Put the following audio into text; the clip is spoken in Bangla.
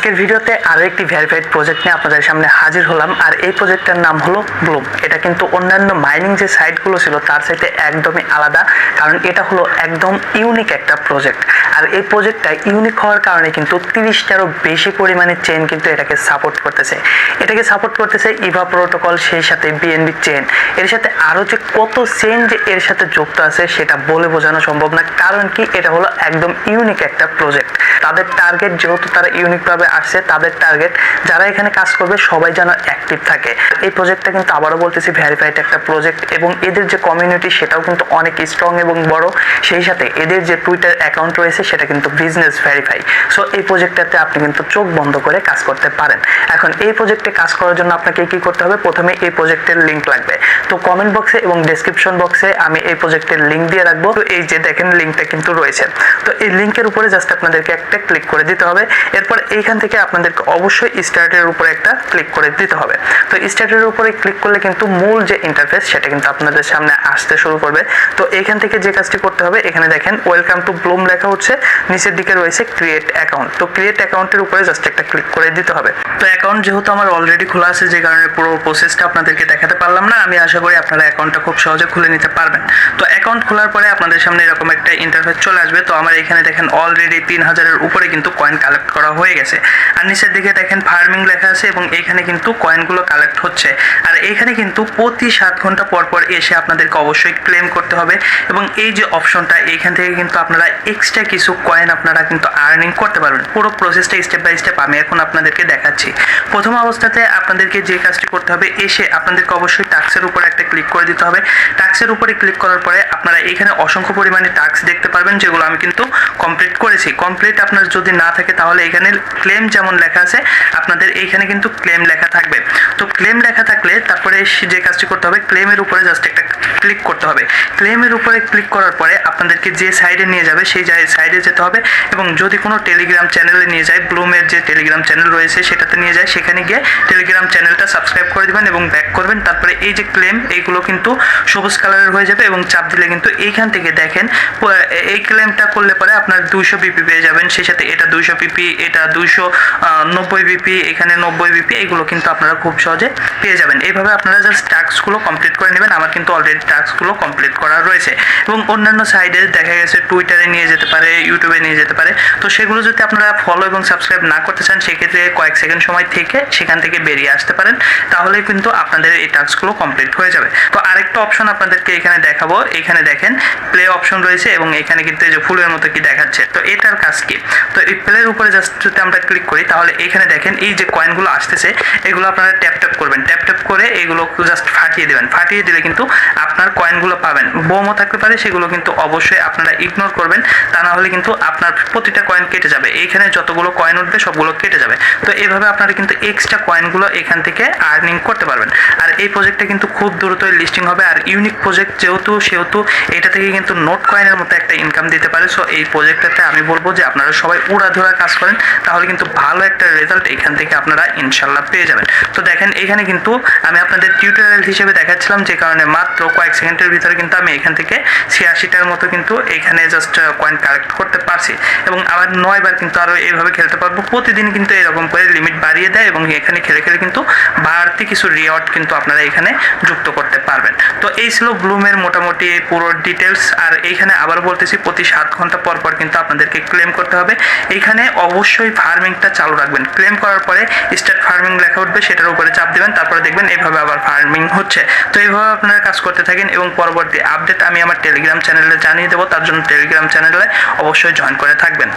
আজকের ভিডিওতে আরও একটি ভেরিফাইড প্রজেক্ট নিয়ে আপনাদের সামনে হাজির হলাম। আর এই প্রজেক্টের নাম হলো ব্লুম এটা কিন্তু অন্যান্য মাইনিং যে সাইটগুলো ছিল, তার সাথে একদমই আলাদা, কারণ এটা হলো একদম ইউনিক একটা প্রজেক্ট আর এই প্রজেক্টটা ইউনিক হওয়ার কারণে কিন্তু তিরিশটারও বেশি পরিমাণে চেন কিন্তু এটাকে সাপোর্ট করতেছে। এটাকে সাপোর্ট করতেছে ইভা প্রোটোকল সেই সাথে বিএনবি চেন এর সাথে আরও যে কত চেন যে এর সাথে যুক্ত আছে, সেটা বলে বোঝানো সম্ভব না, কারণ কি? এটা হলো একদম ইউনিক একটা প্রজেক্ট তাদের টার্গেট যেহেতু তারা ইউনিকভাবে আসছে তাদের টার্গেট যারা এখানে কাজ করবে, সবাই যেন অ্যাক্টিভ থাকে। এই প্রজেক্টটা কিন্তু আবারও বলতেছি ভেরিফাইড একটা প্রজেক্ট এবং এদের যে কমিউনিটি সেটাও কিন্তু অনেক স্ট্রং এবং বড়। সেই সাথে এদের যে টুইটার অ্যাকাউন্ট রয়েছে, সেটা কিন্তু বিজনেস ভেরিফাই সো এই প্রজেক্টটাতে আপনি কিন্তু চোখ বন্ধ করে কাজ করতে পারেন। এখন, এই প্রজেক্টে কাজ করার জন্য আপনাকে কি করতে হবে? প্রথমে এই প্রজেক্টের লিঙ্ক লাগবে। তো কমেন্ট বক্সে এবং ডেসক্রিপশন বক্সে আমি এই প্রজেক্টের লিঙ্ক দিয়ে রাখব। তো এই যে দেখেন লিঙ্কটা কিন্তু রয়েছে। তো এই লিঙ্কের উপরে জাস্ট আপনাদেরকে একটা ক্লিক করে দিতে হবে। এরপর এইখান থেকে আপনাদেরকে অবশ্যই স্টার্টের উপরে একটা ক্লিক করে দিতে হবে। তো স্টার্টের উপরে ক্লিক করলে কিন্তু মূল যে ইন্টারফেস সেটা কিন্তু আপনাদের সামনে আসতে শুরু করবে। তো এইখান থেকে যে কাজটি করতে হবে, এখানে দেখেন ওয়েলকাম টু ব্লুম লেখা হচ্ছে। নিচের দিকে রয়েছে ক্রিয়েট অ্যাকাউন্ট তো ক্রিয়েট অ্যাকাউন্টের উপরে জাস্ট একটা ক্লিক করে দিতে হবে। তো অ্যাকাউন্ট যেহেতু আমার অলরেডি খোলা আছে, যে কারণে পুরো প্রসেসটা আপনাদেরকে দেখাতে পারলাম না, আমি আশা করি আপনারা অ্যাকাউন্টটা খুব সহজে খুলে নিতে পারবেন। তো অ্যাকাউন্ট খোলার পরে আপনাদের সামনে এরকম একটা ইন্টারফেস চলে আসবে। তো আমার এখানে দেখেন অলরেডি তিন হাজারের উপরে কিন্তু কয়েন কালেক্ট করা হয়ে গেছে। আর নিচের দিকে দেখেন ফার্মিং লেখা আছে এবং এখানে কিন্তু কয়েনগুলো কালেক্ট হচ্ছে। আর এখানে কিন্তু প্রতি সাত ঘণ্টা পর পর এসে আপনাদেরকে অবশ্যই ক্লেম করতে হবে। এবং এই যে অপশনটা এইখান থেকে কিন্তু আপনারা এক্সট্রা কিছু কয়েন আপনারা কিন্তু আর্নিং করতে পারবেন। পুরো প্রসেসটা স্টেপ বাই স্টেপ আমি এখন আপনাদেরকে দেখাচ্ছি। প্রথম অবস্থাতে আপনাদেরকে যে কাজটি করতে হবে, এসে আপনাদেরকে অবশ্যই টাক্সের উপর একটা ক্লিক করে দিতে হবে। টাক্সের উপরে ক্লিক করার পরে আপনারা এখানে অসংখ্য পরিমাণে টাক্স দেখতে পারবেন, যেগুলো আমি কিন্তু কমপ্লিট করেছি। কমপ্লিট আপনার যদি না থাকে তাহলে এখানে ক্লেম যেমন লেখা আছে, আপনাদের এইখানে কিন্তু ক্লেম লেখা থাকবে। তো ক্লেম লেখা থাকলে তারপরে যে কাজটি করতে হবে ক্লেমের উপরে জাস্ট একটা ক্লিক করতে হবে। ক্লেমের উপরে ক্লিক করার পরে আপনাদেরকে যে সাইডে নিয়ে যাবে, সেই সাইডে যেতে হবে এবং যদি কোনো টেলিগ্রাম চ্যানেলে নিয়ে যায় ব্লুমের যে টেলিগ্রাম চ্যানেল রয়েছে, সেটাতে নিয়ে যায়, সেখানে গিয়ে টেলিগ্রাম চ্যানেলটা সাবস্ক্রাইব করে দিবেন এবং ব্যাক করবেন। তারপরে এই যে ক্লেম এইগুলো কিন্তু সবুজ কালারের হয়ে যাবে এবং চাপ দিলে কিন্তু এইখান থেকে দেখেন এই ক্লেমটা করলে পরে আপনার দুইশো বিপি পেয়ে যাবেন। সেই সাথে এটা দুইশো পিপি এটা দুইশো নব্বই বিপি এখানে নব্বই বিপি এগুলো কিন্তু আপনারা খুব সহজে পেয়ে যাবেন। এইভাবে আপনারা জাস্ট টাস্কগুলো কমপ্লিট করে নেবেন। আমার কিন্তু অলরেডি টাস্কগুলো কমপ্লিট করা রয়েছে। এবং অন্যান্য সাইডে দেখা গেছে টুইটারে নিয়ে যেতে পারে ইউটিউবে নিয়ে যেতে পারে। তো সেগুলো যদি আপনারা ফলো এবং সাবস্ক্রাইব না করতে চান, সেক্ষেত্রে কয়েক সেকেন্ড সময় থেকে সেখান থেকে বেরিয়ে আসতে পারেন। তাহলে কিন্তু আপনাদের এই টাস্কগুলো কমপ্লিট হয়ে যাবে। তো আরেকটা অপশন আপনাদেরকে এখানে দেখাবো। এখানে দেখেন প্লে অপশন রয়েছে এবং এখানে কিন্তু এই যে ফুলের মতো কি দেখাচ্ছে। তো এটার কাজ কি? তো এই প্লের উপরে জাস্ট যদি আমরা ক্লিক করি, তাহলে এখানে দেখেন, এই যে কয়েনগুলো আসতেছে, এগুলো আপনারা ট্যাপ ট্যাপ করবেন। ট্যাপ ট্যাপ করে এগুলো জাস্ট ফাটিয়ে দেবেন। ফাটিয়ে দিলে কিন্তু আপনার কয়েনগুলো পাবেন। বোমও থাকতে পারে, সেগুলো কিন্তু অবশ্যই আপনারা ইগনোর করবেন। তা না হলে কিন্তু আপনার প্রতিটা কয়েন কেটে যাবে। এইখানে যতগুলো কয়েন উঠবে, সবগুলো কেটে যাবে। তো এইভাবে আপনারা কিন্তু এক্সট্রা কয়েনগুলো এখান থেকে আর্নিং করতে পারবেন। আর এই প্রজেক্টটা কিন্তু খুব দ্রুতই লিস্টিং হবে আর ইউনিক প্রজেক্ট যেহেতু, সেহেতু এটা থেকে কিন্তু নোট কয়েনের মতো একটা ইনকাম দিতে পারে। সো এই প্রজেক্টটাতে আমি বলব যে আপনারা সবাই উড়াধুরা কাজ করেন, তাহলে কিন্তু ভালো একটা রেজাল্ট এখান থেকে আপনারা ইনশাল্লাহ পেয়ে যাবেন। তো দেখেন, এখানে কিন্তু আমি আপনাদের টিউটোরিয়াল হিসেবে দেখাচ্ছিলাম, যে কারণে মাত্র কয়েক সেকেন্ডের ভিতরে কিন্তু আমি এখান থেকে ছিয়াশিটার মতো কিন্তু এখানে জাস্ট কয়েন কালেক্ট করতে পারছি। এবং আবার নয়বার কিন্তু আরও এইভাবে খেলতে পারব। প্রতিদিন কিন্তু এরকম করে লিমিট বাড়িয়ে দেয় এবং এখানে খেলে খেলে কিন্তু বাড়তি কিছু রিওয়ার্ড কিন্তু আপনারা এখানে যুক্ত করতে পারবেন। তো এই ছিল ব্লুমের মোটামুটি পুরো ডিটেলস আর এইখানে আবার বলতেছি, প্রতি সাত ঘণ্টা পর পর কিন্তু আপনাদেরকে ক্লেম করতে হবে। এইখানে অবশ্যই ফার্মিংটা চালু রাখবেন। ক্লেম করার পরে স্টার্ট ফার্মিং লেখা উঠবে, সেটার উপরে চাপ দেবেন, তারপরে দেখবেন এইভাবে আবার ফার্মিং হচ্ছে। তো এইভাবে আপনারা কাজ করতে থাকেন এবং পরবর্তী আপডেট আমি আমার টেলিগ্রাম চ্যানেলে জানিয়ে দেবো, তার জন্য টেলিগ্রাম চ্যানেলে অবশ্যই জয়েন করে থাকবেন।